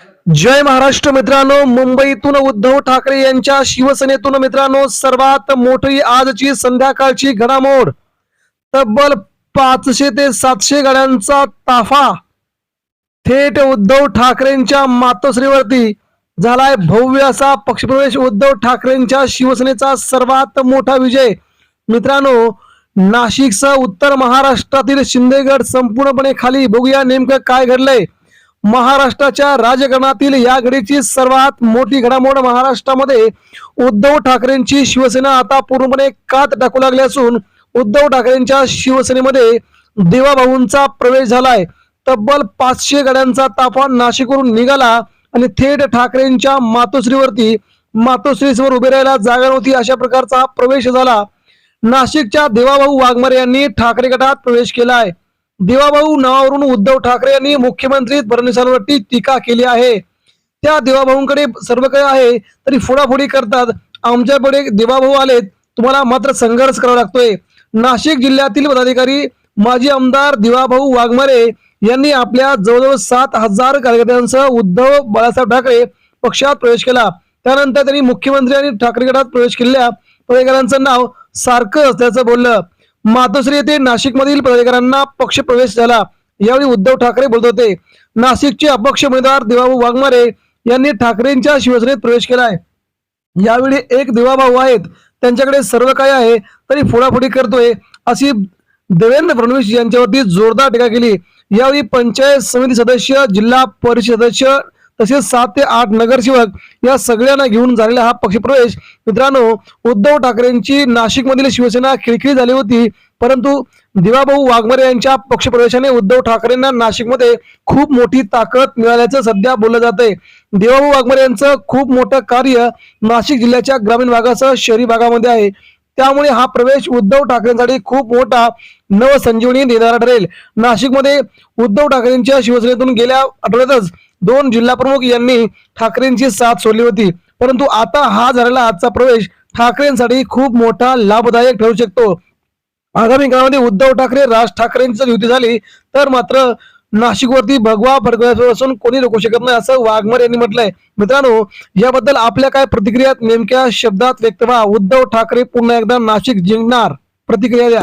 जय महाराष्ट्र मित्रांनो मुंबईतून उद्धव ठाकरे यांच्या शिवसेनेतून मित्रांनो सर्वात मोठी आजची संध्याकाळची घडामोड. तब्बल पाचशे ते सातशे गाड्यांचा ताफा थेट उद्धव ठाकरेंच्या मातोश्रीवरती झालाय भव्य असा पक्षप्रवेश. उद्धव ठाकरेंच्या शिवसेनेचा सर्वात मोठा विजय. मित्रांनो नाशिकसह उत्तर महाराष्ट्रातील शिंदेगड संपूर्णपणे खाली. बघूया नेमकं काय घडलंय. महाराष्ट्राच्या राजकारणातील या घडीची सर्वात मोठी घडामोड महाराष्ट्रामध्ये उद्धव ठाकरेंची शिवसेना आता पूर्णपणे कात टाकू लागली असून उद्धव ठाकरेंच्या शिवसेनेमध्ये देवाभाऊंचा प्रवेश झालाय. तब्बल पाचशे गाड्यांचा ताफा नाशिकवरून निघाला आणि थेट ठाकरेंच्या मातोश्रीवरती मातोश्रीसमोर उभे राहायला जागा नव्हती अशा प्रकारचा हा प्रवेश झाला. नाशिकच्या देवाभाऊ वाघमारे यांनी ठाकरे गटात प्रवेश केलाय. दिवाभाऊ नावावरून उद्धव ठाकरे यांनी मुख्यमंत्री फडणवीसांवरती टीका केली आहे. त्या देवाभाऊंकडे सर्व काही आहे तरी फोडाफोडी करतात. आमच्याकडे दिवाभाऊ आलेत. तुम्हाला मात्र संघर्ष करावा लागतोय. नाशिक जिल्ह्यातील पदाधिकारी माजी आमदार दिवाभाऊ वाघमारे यांनी आपल्या जवळजवळ सात हजार कार्यकर्त्यांसह उद्धव बाळासाहेब ठाकरे पक्षात प्रवेश केला. त्यानंतर त्यांनी मुख्यमंत्री आणि ठाकरे गटात प्रवेश केलेल्या पदाधिकाऱ्यांचं नाव सारखं असल्याचं बोललं. मातोश्री येथे नाशिकमधील पदाधिकाऱ्यांना पक्ष प्रवेश झाला. यावेळी उद्धव ठाकरे बोलत होते. नाशिकचे अपक्ष उमेदवार देवाभाऊ वाघमारे यांनी ठाकरेंच्या शिवसेनेत प्रवेश केलाय. यावेळी एक दिवाभाऊ आहेत. त्यांच्याकडे सर्व काही आहे. तरी फोडाफोडी करतोय. अशी देवेंद्र फडणवीस यांच्यावरती जोरदार टीका केली. यावेळी पंचायत समिती सदस्य जिल्हा परिषद सदस्य तसेच सात ते आठ नगरसेवक या सगळ्यांना घेऊन झालेला हा पक्षप्रवेश. मित्रांनो उद्धव ठाकरेंची नाशिकमधील शिवसेना खिळखिळी झाली होती. परंतु दिवाभाऊ वाघमारे यांच्या पक्षप्रवेशाने उद्धव ठाकरेंना नाशिकमध्ये खूप मोठी ताकद मिळाल्याचं सध्या बोललं जात आहे देवाभाऊ वाघमारे यांचं खूप मोठं कार्य नाशिक जिल्ह्याच्या ग्रामीण भागासह शहरी भागामध्ये आहे. त्यामुळे हा प्रवेश उद्धव ठाकरेंसाठी खूप मोठा नवसंजीवनी देणारा ठरेल. नाशिकमध्ये उद्धव ठाकरेंच्या शिवसेनेतून गेल्या आठवड्यातच दोन जिल्हा प्रमुख यांनी ठाकरेंची साथ सोडली होती. परंतु आता हा झालेला आजचा प्रवेश ठाकरेंसाठी खूप मोठा लाभदायक ठरू शकतो. आगामी काळामध्ये उद्धव ठाकरे राज ठाकरेंची जर युती झाली तर मात्र नाशिकवरती भगवा फडकवायचं असून कोणी रोखू शकत नाही असं वाघमर यांनी म्हटलंय. मित्रांनो याबद्दल आपल्या काय प्रतिक्रिया नेमक्या शब्दात व्यक्त व्हा. उद्धव ठाकरे पुन्हा एकदा नाशिक जिंकणार. प्रतिक्रिया द्या.